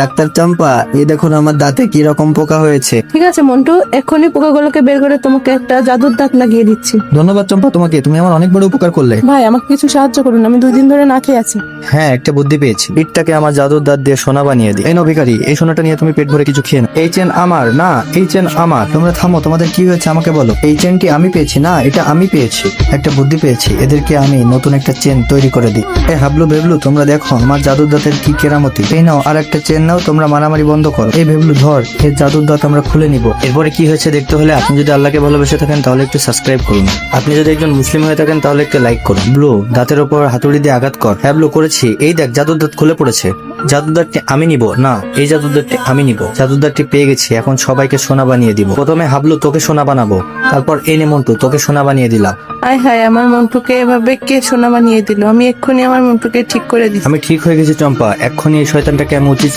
Doctor চম্পা এই দেখুন আমার দাঁতে কি রকম পোকা হয়েছে। ঠিক আছে মন্টু এক্ষুনি পোকাগুলোকে বের করে তোমাকে একটা জাদুর দাঁত লাগিয়ে দিচ্ছি। ধন্যবাদ চম্পা তোমাকে তুমি আমার অনেক বড় উপকার করলে। ভাই আমাকে কিছু সাহায্য করুন আমি দুই দিন ধরে না খেয়ে আছি। হ্যাঁ একটা বুদ্ধি পেয়েছি। ইটটাকে আমার জাদুর দাঁত দিয়ে সোনা বানিয়ে দিই। এই নভিকারি এই সোনাটা নিয়ে তুমি পেট ভরে কিছু খেয়ে নাও। এই চেন আমার না এই চেন আমার। তোমরা থামো তোমাদের কি হয়েছে আমাকে বলো। এই চেনটি আমি পেয়েছি না এটা আমি পেয়েছি। একটা বুদ্ধি পেয়েছি এদেরকে আমি নতুন একটা চেন তৈরি করে দিই। এই হাবলু ভেবলু তোমরা দেখো আমার জাদুর দাঁতের কি কেরামতি। এই নাও আর একটা চেন নাও তোমরা মারামারি বন্ধ করো। এই ভেবলু ধর এই জাদুর দাঁত আমরা খুলে নিব। এরপরে কি হয়েছে দেখতে হলে আপনি যদি আল্লাহকে ভালোবেসে থাকেন তাহলে একটু সাবস্ক্রাইব করুন। আপনি যদি একজন মুসলিম হয়ে থাকেন তাহলে একটু লাইক করুন। ব্লু দাঁতের উপর হাতুড়ি দিয়ে আঘাত কর। হ্যাঁ ব্লু করেছি। এই দেখ জাদুর দাঁত খুলে পড়েছে। জাদুদারটি আমি নিব? না এই জাদুর দাঁতটি আমি নিব। জাদুদারটি পেয়ে গেছি এখন সবাইকে সোনা বানিয়ে দিব। প্রথমে হাবলু তোকে সোনা বানাবো। তারপর এনে মন্টু তোকে সোনা বানিয়ে দিলাম। আয় হায় আমার মন্টুকে এভাবে কে সোনা বানিয়ে দিল? আমি এক্ষুনি আমার মন্টুকে ঠিক করে দিই আমি ঠিক হয়ে গেছি চম্পা। এক্ষুনি এই শয়তানটাকে আমি উচিত